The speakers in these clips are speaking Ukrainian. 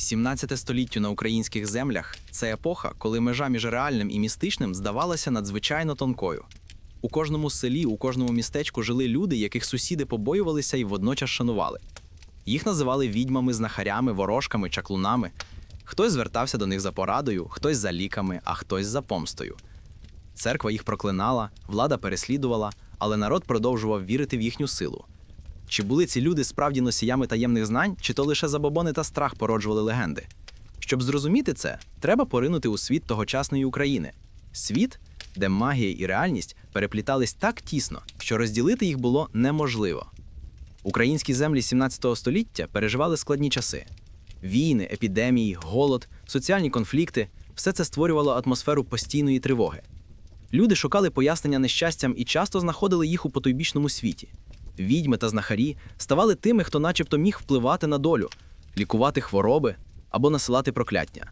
17 століттю на українських землях це епоха, коли межа між реальним і містичним здавалася надзвичайно тонкою. У кожному селі, у кожному містечку жили люди, яких сусіди побоювалися і водночас шанували. Їх називали відьмами, знахарями, ворожками, чаклунами. Хтось звертався до них за порадою, хтось за ліками, а хтось за помстою. Церква їх проклинала, влада переслідувала, але народ продовжував вірити в їхню силу. Чи були ці люди справді носіями таємних знань, чи то лише забобони та страх породжували легенди? Щоб зрозуміти це, треба поринути у світ тогочасної України. Світ, де магія і реальність переплітались так тісно, що розділити їх було неможливо. Українські землі 17 століття переживали складні часи: війни, епідемії, голод, соціальні конфлікти все це створювало атмосферу постійної тривоги. Люди шукали пояснення нещастям і часто знаходили їх у потойбічному світі. Відьми та знахарі ставали тими, хто начебто міг впливати на долю, лікувати хвороби або насилати прокляття.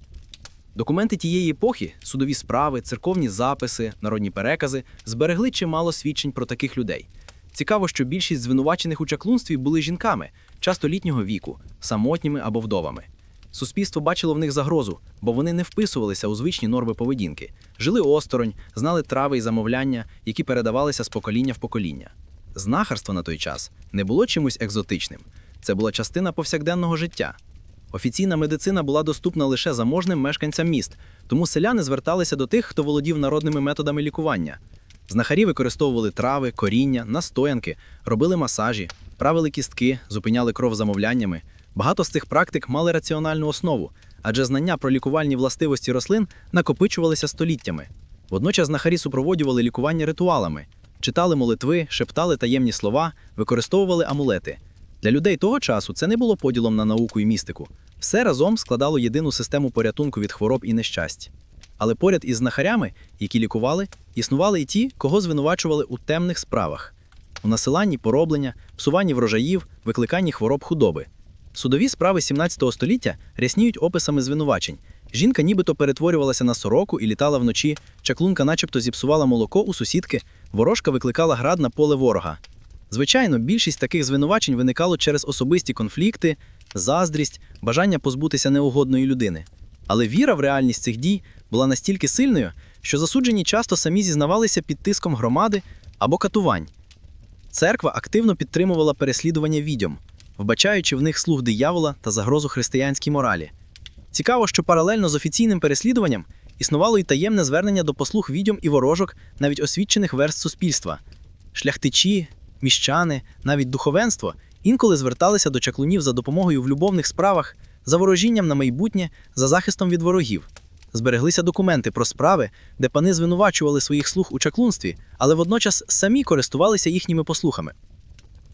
Документи тієї епохи, судові справи, церковні записи, народні перекази зберегли чимало свідчень про таких людей. Цікаво, що більшість звинувачених у чаклунстві були жінками, часто літнього віку, самотніми або вдовами. Суспільство бачило в них загрозу, бо вони не вписувалися у звичні норми поведінки, жили осторонь, знали трави і замовляння, які передавалися з покоління в покоління. Знахарство на той час не було чимось екзотичним, це була частина повсякденного життя. Офіційна медицина була доступна лише заможним мешканцям міст, тому селяни зверталися до тих, хто володів народними методами лікування. Знахарі використовували трави, коріння, настоянки, робили масажі, правили кістки, зупиняли кров замовляннями. Багато з цих практик мали раціональну основу, адже знання про лікувальні властивості рослин накопичувалися століттями. Водночас знахарі супроводжували лікування ритуалами, читали молитви, шептали таємні слова, використовували амулети. Для людей того часу це не було поділом на науку і містику. Все разом складало єдину систему порятунку від хвороб і нещасть. Але поряд із знахарями, які лікували, існували і ті, кого звинувачували у темних справах у насиланні пороблення, псуванні врожаїв, викликанні хвороб худоби. Судові справи 17 століття рясніють описами звинувачень. Жінка нібито перетворювалася на сороку і літала вночі, чаклунка начебто зіпсувала молоко у сусідки, ворожка викликала град на поле ворога. Звичайно, більшість таких звинувачень виникало через особисті конфлікти, заздрість, бажання позбутися неугодної людини. Але віра в реальність цих дій була настільки сильною, що засуджені часто самі зізнавалися під тиском громади або катувань. Церква активно підтримувала переслідування відьом, вбачаючи в них слуг диявола та загрозу християнській моралі. Цікаво, що паралельно з офіційним переслідуванням існувало й таємне звернення до послуг відьом і ворожок навіть освічених верст суспільства. Шляхтичі, міщани, навіть духовенство інколи зверталися до чаклунів за допомогою в любовних справах, за ворожінням на майбутнє, за захистом від ворогів. Збереглися документи про справи, де пани звинувачували своїх слуг у чаклунстві, але водночас самі користувалися їхніми послухами.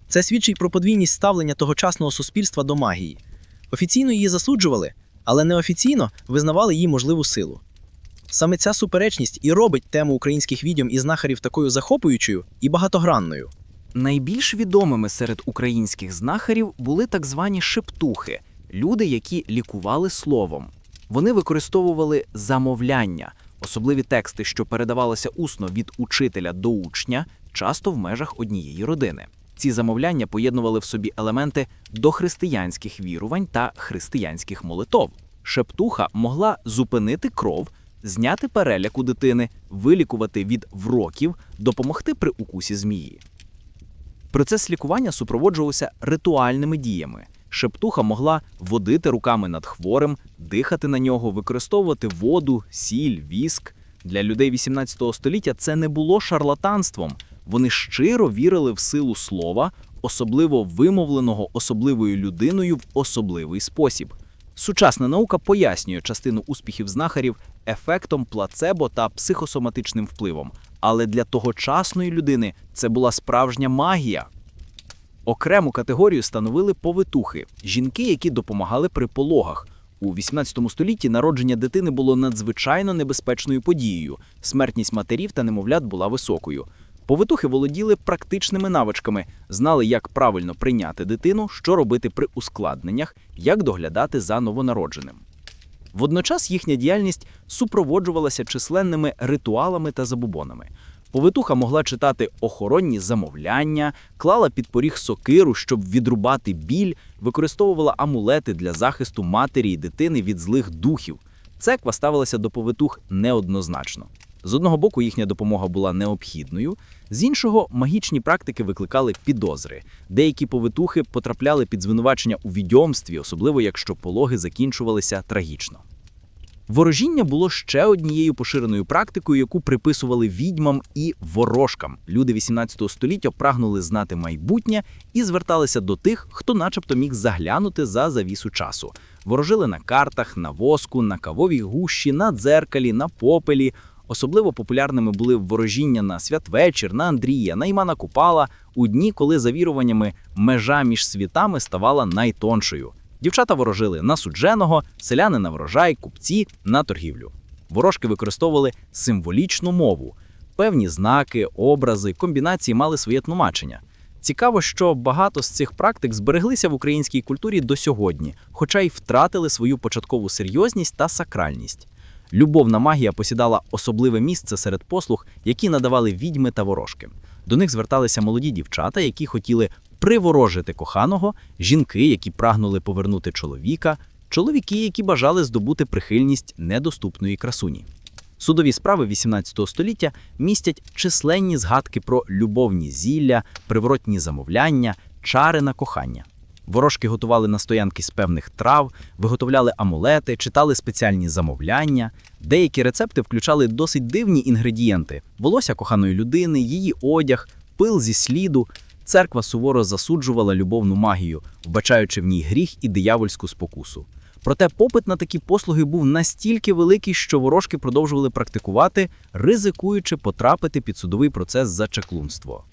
Це свідчить про подвійність ставлення тогочасного суспільства до магії. Офіційно її засуджували, але неофіційно визнавали її можливу силу. Саме ця суперечність і робить тему українських відьом і знахарів такою захоплюючою і багатогранною. Найбільш відомими серед українських знахарів були так звані шептухи люди, які лікували словом. Вони використовували замовляння, особливі тексти, що передавалися усно від учителя до учня, часто в межах однієї родини. Ці замовляння поєднували в собі елементи дохристиянських вірувань та християнських молитов. Шептуха могла зупинити кров, зняти переляк у дитини, вилікувати від вроків, допомогти при укусі змії. Процес лікування супроводжувався ритуальними діями. Шептуха могла водити руками над хворим, дихати на нього, використовувати воду, сіль, віск. Для людей 18 століття це не було шарлатанством. Вони щиро вірили в силу слова, особливо вимовленого особливою людиною в особливий спосіб. Сучасна наука пояснює частину успіхів знахарів ефектом плацебо та психосоматичним впливом, але для тогочасної людини це була справжня магія. Окрему категорію становили повитухи жінки, які допомагали при пологах. У 18 столітті народження дитини було надзвичайно небезпечною подією. Смертність матерів та немовлят була високою. Повитухи володіли практичними навичками, знали, як правильно прийняти дитину, що робити при ускладненнях, як доглядати за новонародженим. Водночас їхня діяльність супроводжувалася численними ритуалами та забубонами. Повитуха могла читати охоронні замовляння, клала під поріг сокиру, щоб відрубати біль, використовувала амулети для захисту матері і дитини від злих духів. Цеква ставилася до повитух неоднозначно. З одного боку, їхня допомога була необхідною, з іншого, магічні практики викликали підозри. Деякі повитухи потрапляли під звинувачення у відьомстві, особливо якщо пологи закінчувалися трагічно. Ворожіння було ще однією поширеною практикою, яку приписували відьмам і ворожкам. Люди 18 століття прагнули знати майбутнє і зверталися до тих, хто, начебто, міг заглянути за завісу часу. Ворожили на картах, на воску, на кавовій гущі, на дзеркалі, на попелі. Особливо популярними були ворожіння на святвечір, на Андрія, на Імана Купала у дні, коли за віруваннями межа між світами ставала найтоншою. Дівчата ворожили на судженого, селяни на врожай, купці на торгівлю. Ворожки використовували символічну мову. Певні знаки, образи, комбінації мали своє тлумачення. Цікаво, що багато з цих практик збереглися в українській культурі до сьогодні, хоча й втратили свою початкову серйозність та сакральність. Любовна магія посідала особливе місце серед послуг, які надавали відьми та ворожки. До них зверталися молоді дівчата, які хотіли приворожити коханого, жінки, які прагнули повернути чоловіка, чоловіки, які бажали здобути прихильність недоступної красуні. Судові справи XVIII століття містять численні згадки про любовні зілля, приворотні замовляння, чари на кохання. Ворожки готували настоянки з певних трав, виготовляли амулети, читали спеціальні замовляння. Деякі рецепти включали досить дивні інгредієнти: волосся коханої людини, її одяг, пил зі сліду. Церква суворо засуджувала любовну магію, вбачаючи в ній гріх і диявольську спокусу. Проте попит на такі послуги був настільки великий, що ворожки продовжували практикувати, ризикуючи потрапити під судовий процес за чаклунство.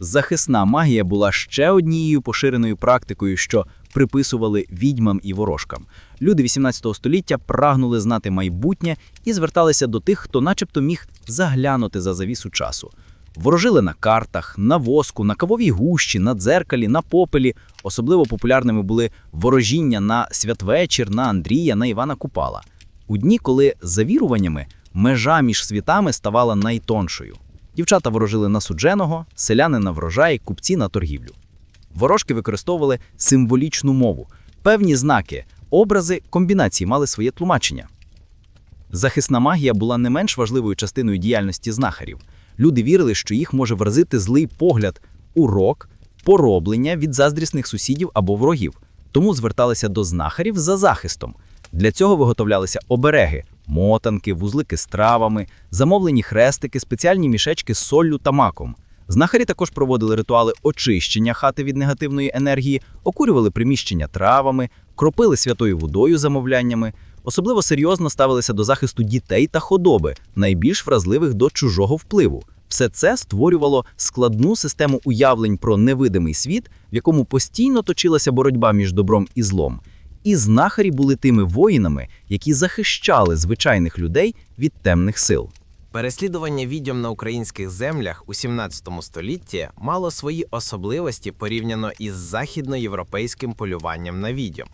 Захисна магія була ще однією поширеною практикою, що приписували відьмам і ворожкам. Люди 18 століття прагнули знати майбутнє і зверталися до тих, хто, начебто, міг заглянути за завісу часу. Ворожили на картах, на воску, на кавовій гущі, на дзеркалі, на попелі. Особливо популярними були ворожіння на святвечір, на Андрія, на Івана Купала. У дні, коли за віруваннями межа між світами ставала найтоншою. Дівчата ворожили на судженого, селяни на врожай, купці на торгівлю. Ворожки використовували символічну мову, певні знаки, образи, комбінації мали своє тлумачення. Захисна магія була не менш важливою частиною діяльності знахарів. Люди вірили, що їх може вразити злий погляд, урок, пороблення від заздрісних сусідів або ворогів, тому зверталися до знахарів за захистом. Для цього виготовлялися обереги, мотанки, вузлики з травами, замовлені хрестики, спеціальні мішечки з соллю та маком. Знахарі також проводили ритуали очищення хати від негативної енергії, окурювали приміщення травами, кропили святою водою замовляннями. Особливо серйозно ставилися до захисту дітей та худоби, найбільш вразливих до чужого впливу. Все це створювало складну систему уявлень про невидимий світ, в якому постійно точилася боротьба між добром і злом. І знахарі були тими воїнами, які захищали звичайних людей від темних сил. Переслідування відьом на українських землях у 17 столітті мало свої особливості порівняно із західноєвропейським полюванням на відьом.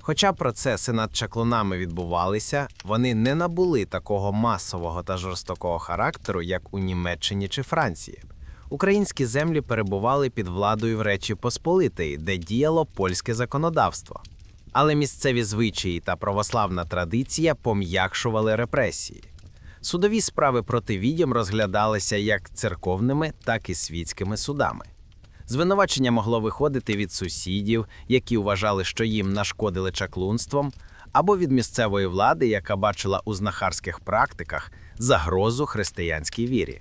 Хоча процеси над чаклунами відбувалися, вони не набули такого масового та жорстокого характеру, як у Німеччині чи Франції. Українські землі перебували під владою в Речі Посполитої, де діяло польське законодавство. Але місцеві звичаї та православна традиція пом'якшували репресії. Судові справи проти відьом розглядалися як церковними, так і світськими судами. Звинувачення могло виходити від сусідів, які вважали, що їм нашкодили чаклунством, або від місцевої влади, яка бачила у знахарських практиках загрозу християнській вірі.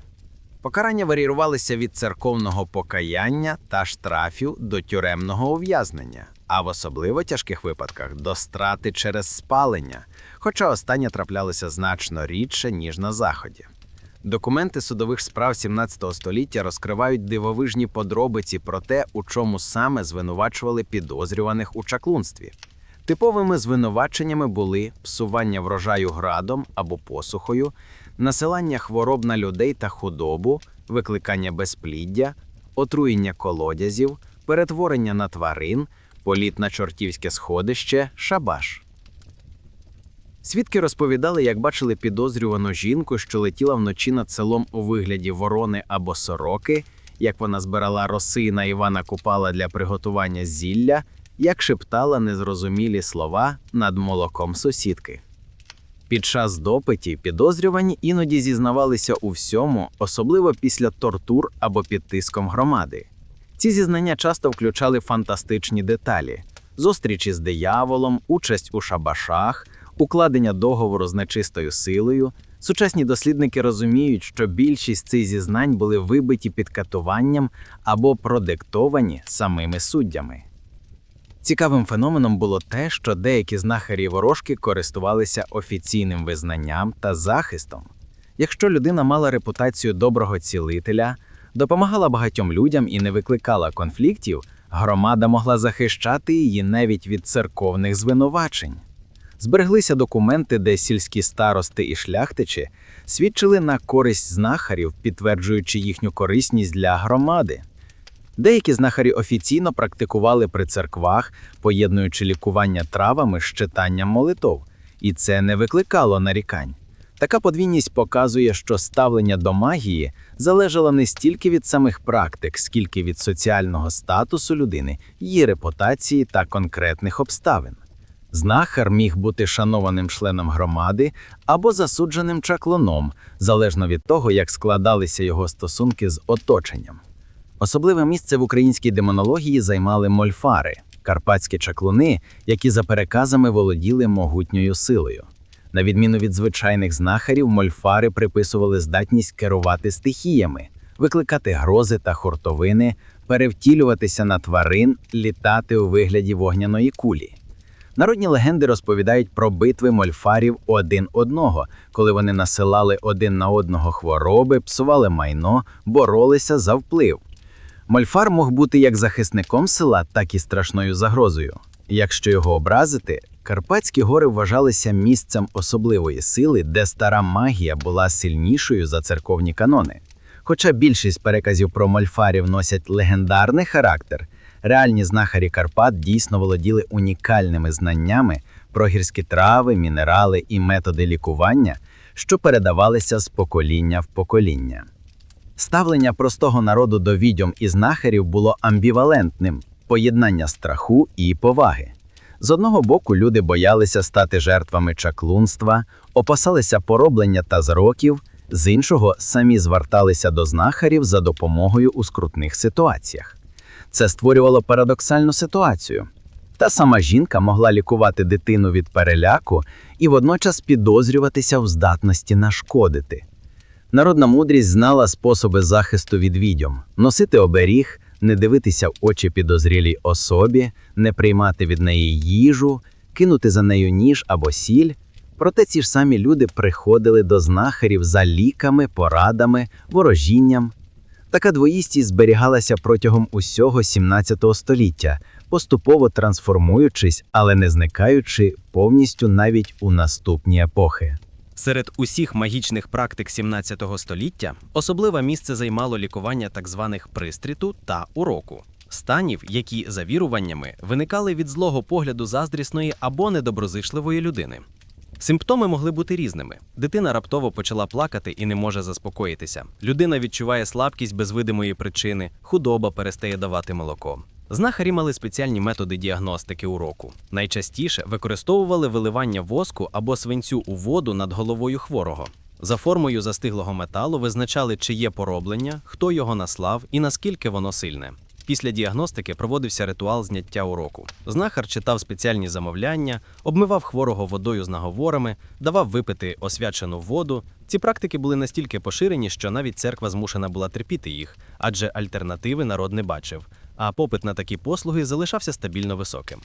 Покарання варіювалися від церковного покаяння та штрафів до тюремного ув'язнення, а в особливо тяжких випадках до страти через спалення, хоча останнє траплялося значно рідше, ніж на заході. Документи судових справ 17 століття розкривають дивовижні подробиці про те, у чому саме звинувачували підозрюваних у чаклунстві. Типовими звинуваченнями були псування врожаю градом або посухою, насилання хвороб на людей та худобу, викликання безпліддя, отруєння колодязів, перетворення на тварин, політ на чортівське сходище, шабаш. Свідки розповідали, як бачили підозрювану жінку, що летіла вночі над селом у вигляді ворони або сороки, як вона збирала роси на Івана Купала для приготування зілля, як шептала незрозумілі слова над молоком сусідки. Під час допиті підозрювані іноді зізнавалися у всьому, особливо після тортур або під тиском громади. Ці зізнання часто включали фантастичні деталі: зустрічі з дияволом, участь у шабашах, укладення договору з нечистою силою. Сучасні дослідники розуміють, що більшість цих зізнань були вибиті під катуванням або продиктовані самими суддями. Цікавим феноменом було те, що деякі знахарі ворожки користувалися офіційним визнанням та захистом. Якщо людина мала репутацію доброго цілителя, допомагала багатьом людям і не викликала конфліктів, громада могла захищати її навіть від церковних звинувачень. Збереглися документи, де сільські старости і шляхтичі свідчили на користь знахарів, підтверджуючи їхню корисність для громади. Деякі знахарі офіційно практикували при церквах, поєднуючи лікування травами з читанням молитов, і це не викликало нарікань. Така подвійність показує, що ставлення до магії залежало не стільки від самих практик, скільки від соціального статусу людини, її репутації та конкретних обставин. Знахар міг бути шанованим членом громади або засудженим чаклуном, залежно від того, як складалися його стосунки з оточенням. Особливе місце в українській демонології займали мольфари карпатські чаклуни, які за переказами володіли могутньою силою. На відміну від звичайних знахарів, мольфари приписували здатність керувати стихіями, викликати грози та хуртовини, перевтілюватися на тварин, літати у вигляді вогняної кулі. Народні легенди розповідають про битви мольфарів один одного, коли вони насилали один на одного хвороби, псували майно, боролися за вплив. Мольфар мог бути як захисником села, так і страшною загрозою. Якщо його образити, Карпатські гори вважалися місцем особливої сили, де стара магія була сильнішою за церковні канони. Хоча більшість переказів про мольфарів носять легендарний характер, реальні знахарі Карпат дійсно володіли унікальними знаннями про гірські трави, мінерали і методи лікування, що передавалися з покоління в покоління. Ставлення простого народу до відьом і знахарів було амбівалентним поєднання страху і поваги. З одного боку, люди боялися стати жертвами чаклунства, опасалися пороблення та зроків, з іншого самі зверталися до знахарів за допомогою у скрутних ситуаціях. Це створювало парадоксальну ситуацію. Та сама жінка могла лікувати дитину від переляку і водночас підозрюватися в здатності нашкодити. Народна мудрість знала способи захисту від відьом: носити оберіг, не дивитися в очі підозрілій особі, не приймати від неї їжу, кинути за нею ніж або сіль. Проте ці ж самі люди приходили до знахарів за ліками, порадами, ворожінням. Така двоїстість зберігалася протягом усього 17 століття, поступово трансформуючись, але не зникаючи повністю навіть у наступні епохи. Серед усіх магічних практик 17 століття особливе місце займало лікування так званих пристріту та уроку станів, які за віруваннями виникали від злого погляду заздрісної або недоброзичливої людини. Симптоми могли бути різними. Дитина раптово почала плакати і не може заспокоїтися. Людина відчуває слабкість без видимої причини, худоба перестає давати молоко. Знахарі мали спеціальні методи діагностики уроку. Найчастіше використовували виливання воску або свинцю у воду над головою хворого. За формою застиглого металу визначали, чи є пороблення, хто його наслав і наскільки воно сильне. Після діагностики проводився ритуал зняття уроку. Знахар читав спеціальні замовляння, обмивав хворого водою з наговорами, давав випити освячену воду. Ці практики були настільки поширені, що навіть церква змушена була терпіти їх, адже альтернативи народ не бачив, а попит на такі послуги залишався стабільно високим.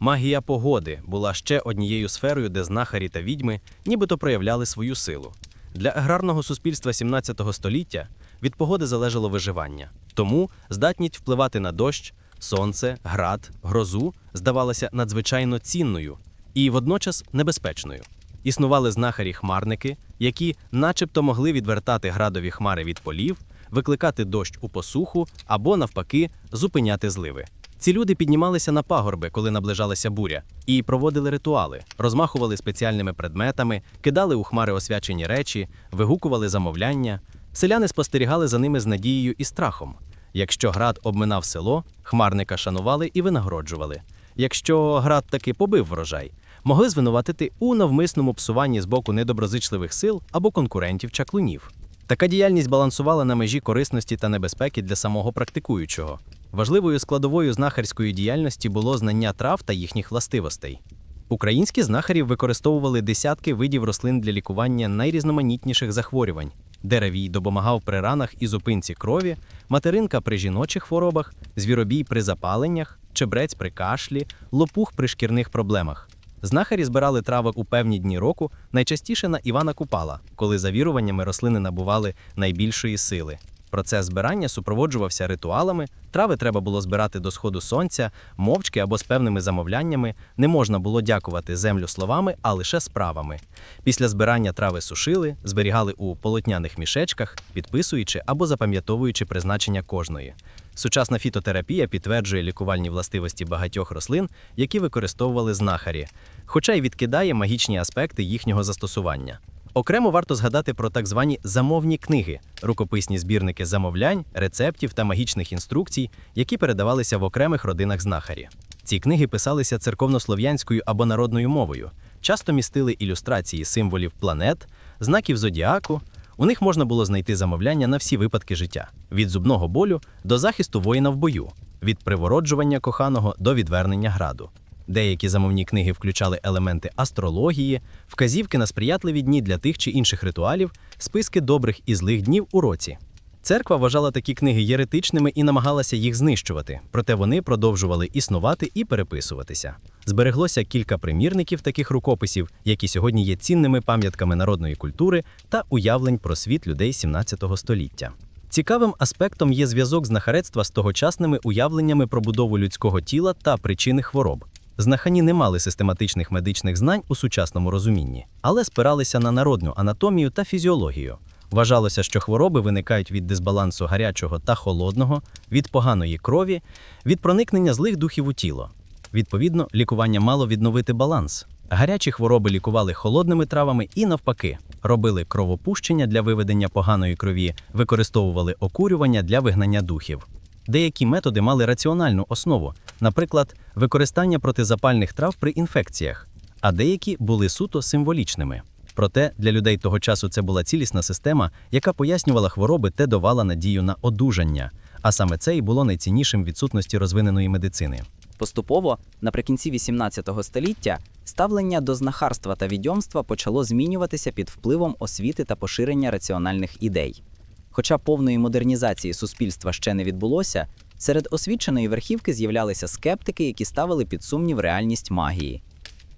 Магія погоди була ще однією сферою, де знахарі та відьми нібито проявляли свою силу. Для аграрного суспільства 17 століття від погоди залежало виживання. Тому здатність впливати на дощ, сонце, град, грозу здавалася надзвичайно цінною і водночас небезпечною. Існували знахарі-хмарники, які, начебто, могли відвертати градові хмари від полів, викликати дощ у посуху або, навпаки, зупиняти зливи. Ці люди піднімалися на пагорби, коли наближалася буря, і проводили ритуали, розмахували спеціальними предметами, кидали у хмари освячені речі, вигукували замовляння. Селяни спостерігали за ними з надією і страхом. Якщо град обминав село, хмарника шанували і винагороджували. Якщо град таки побив врожай, могли звинуватити у навмисному псуванні з боку недоброзичливих сил або конкурентів чаклунів. Така діяльність балансувала на межі корисності та небезпеки для самого практикуючого. Важливою складовою знахарської діяльності було знання трав та їхніх властивостей. Українські знахарі використовували десятки видів рослин для лікування найрізноманітніших захворювань. Деревій допомагав при ранах і зупинці крові, материнка при жіночих хворобах, звіробій при запаленнях, чебрець при кашлі, лопух при шкірних проблемах. Знахарі збирали трави у певні дні року, найчастіше на Івана Купала, коли за віруваннями рослини набували найбільшої сили. Процес збирання супроводжувався ритуалами, трави треба було збирати до сходу сонця, мовчки або з певними замовляннями. Не можна було дякувати землю словами, а лише справами. Після збирання трави сушили, зберігали у полотняних мішечках, підписуючи або запам'ятовуючи призначення кожної. Сучасна фітотерапія підтверджує лікувальні властивості багатьох рослин, які використовували знахарі, хоча й відкидає магічні аспекти їхнього застосування. Окремо варто згадати про так звані замовні книги, рукописні збірники замовлянь, рецептів та магічних інструкцій, які передавалися в окремих родинах знахарі. Ці книги писалися церковнослов'янською або народною мовою, часто містили ілюстрації символів планет, знаків зодіаку. У них можна було знайти замовляння на всі випадки життя: від зубного болю до захисту воїна в бою, від привороджування коханого до відвернення граду. Деякі замовні книги включали елементи астрології, вказівки на сприятливі дні для тих чи інших ритуалів, списки добрих і злих днів у році. Церква вважала такі книги єретичними і намагалася їх знищувати, проте вони продовжували існувати і переписуватися. Збереглося кілька примірників таких рукописів, які сьогодні є цінними пам'ятками народної культури та уявлень про світ людей 17 століття. Цікавим аспектом є зв'язок знахарецтва з тогочасними уявленнями про будову людського тіла та причини хвороб. Знахані не мали систематичних медичних знань у сучасному розумінні, але спиралися на народну анатомію та фізіологію. Вважалося, що хвороби виникають від дисбалансу гарячого та холодного, від поганої крові, від проникнення злих духів у тіло. Відповідно, лікування мало відновити баланс. Гарячі хвороби лікували холодними травами і навпаки, робили кровопущення для виведення поганої крові, використовували окурювання для вигнання духів. Деякі методи мали раціональну основу, наприклад, використання протизапальних трав при інфекціях, а деякі були суто символічними. Проте для людей того часу це була цілісна система, яка пояснювала хвороби та давала надію на одужання. А саме це і було найціннішим відсутності розвиненої медицини. Поступово, наприкінці XVIII століття, ставлення до знахарства та відьомства почало змінюватися під впливом освіти та поширення раціональних ідей. Хоча повної модернізації суспільства ще не відбулося, серед освіченої верхівки з'являлися скептики, які ставили під сумнів реальність магії.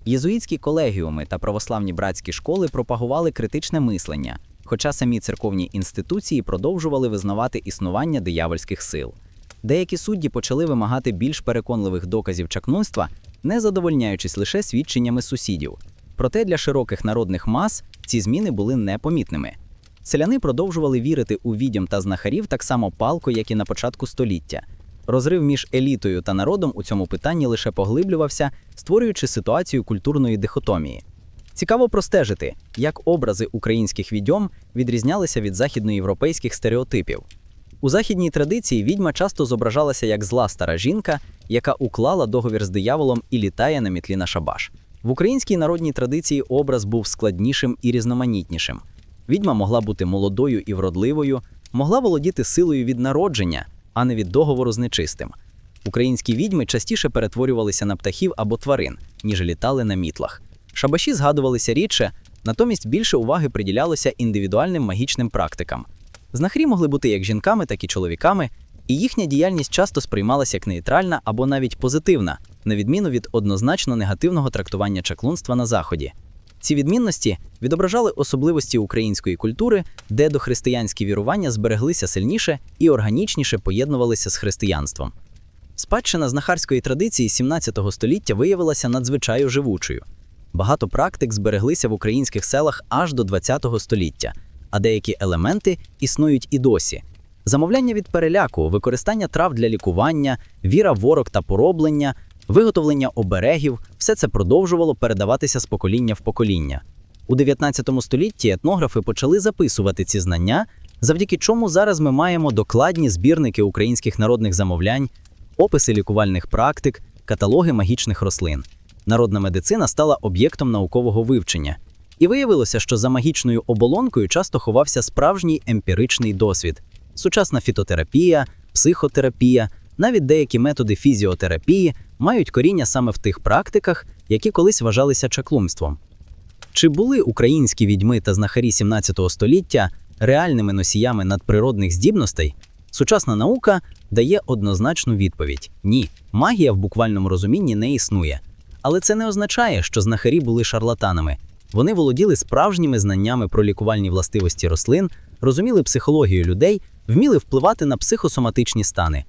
Єзуїтські колегіуми та православні братські школи пропагували критичне мислення, хоча самі церковні інституції продовжували визнавати існування диявольських сил. Деякі судді почали вимагати більш переконливих доказів чаклунства, не задовольняючись лише свідченнями сусідів. Проте для широких народних мас ці зміни були непомітними. Селяни продовжували вірити у відьом та знахарів так само палко, як і на початку століття. Розрив між елітою та народом у цьому питанні лише поглиблювався, створюючи ситуацію культурної дихотомії. Цікаво простежити, як образи українських відьом відрізнялися від західноєвропейських стереотипів. У західній традиції відьма часто зображалася як зла стара жінка, яка уклала договір з дияволом і літає на мітлі на шабаш. В українській народній традиції образ був складнішим і різноманітнішим. Відьма могла бути молодою і вродливою, могла володіти силою від народження, а не від договору з нечистим. Українські відьми частіше перетворювалися на птахів або тварин, ніж літали на мітлах. Шабаші згадувалися рідше, натомість більше уваги приділялося індивідуальним магічним практикам. Знахарі могли бути як жінками, так і чоловіками, і їхня діяльність часто сприймалася як нейтральна або навіть позитивна, на відміну від однозначно негативного трактування чаклунства на заході. Ці відмінності відображали особливості української культури, де дохристиянські вірування збереглися сильніше і органічніше поєднувалися з християнством. Спадщина знахарської традиції 17 століття виявилася надзвичайно живучою. Багато практик збереглися в українських селах аж до 20 століття, а деякі елементи існують і досі. Замовляння від переляку, використання трав для лікування, віра ворог та пороблення, виготовлення оберегів все це продовжувало передаватися з покоління в покоління. У 19 столітті етнографи почали записувати ці знання, завдяки чому зараз ми маємо докладні збірники українських народних замовлянь, описи лікувальних практик, каталоги магічних рослин. Народна медицина стала об'єктом наукового вивчення. І виявилося, що за магічною оболонкою часто ховався справжній емпіричний досвід: сучасна фітотерапія, психотерапія, навіть деякі методи фізіотерапії мають коріння саме в тих практиках, які колись вважалися чаклунством. Чи були українські відьми та знахарі 17 століття реальними носіями надприродних здібностей? Сучасна наука дає однозначну відповідь: ні, магія в буквальному розумінні не існує. Але це не означає, що знахарі були шарлатанами. Вони володіли справжніми знаннями про лікувальні властивості рослин, розуміли психологію людей, вміли впливати на психосоматичні стани.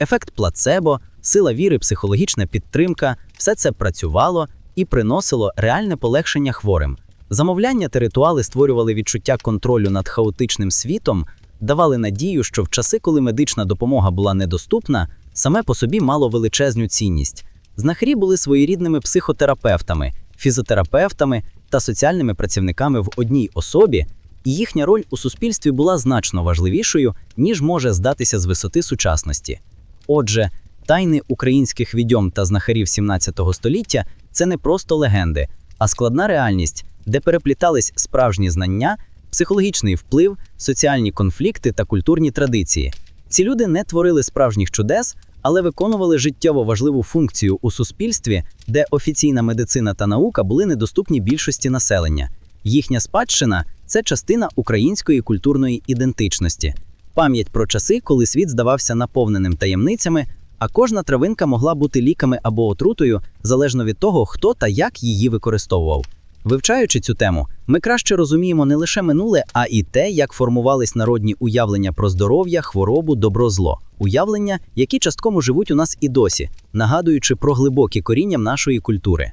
Ефект плацебо, сила віри, психологічна підтримка все це працювало і приносило реальне полегшення хворим. Замовляння та ритуали створювали відчуття контролю над хаотичним світом, давали надію, що в часи, коли медична допомога була недоступна, саме по собі мало величезну цінність. Знахарі були своєрідними психотерапевтами, фізотерапевтами та соціальними працівниками в одній особі, і їхня роль у суспільстві була значно важливішою, ніж може здатися з висоти сучасності. Отже, тайни українських відьом та знахарів 17 століття це не просто легенди, а складна реальність, де переплітались справжні знання, психологічний вплив, соціальні конфлікти та культурні традиції. Ці люди не творили справжніх чудес, але виконували життєво важливу функцію у суспільстві, де офіційна медицина та наука були недоступні більшості населення. Їхня спадщина це частина української культурної ідентичності, пам'ять про часи, коли світ здавався наповненим таємницями, а кожна травинка могла бути ліками або отрутою залежно від того, хто та як її використовував. Вивчаючи цю тему, ми краще розуміємо не лише минуле, а і те, як формувались народні уявлення про здоров'я, хворобу, добро, зло, уявлення, які частково живуть у нас і досі, нагадуючи про глибокі коріння нашої культури.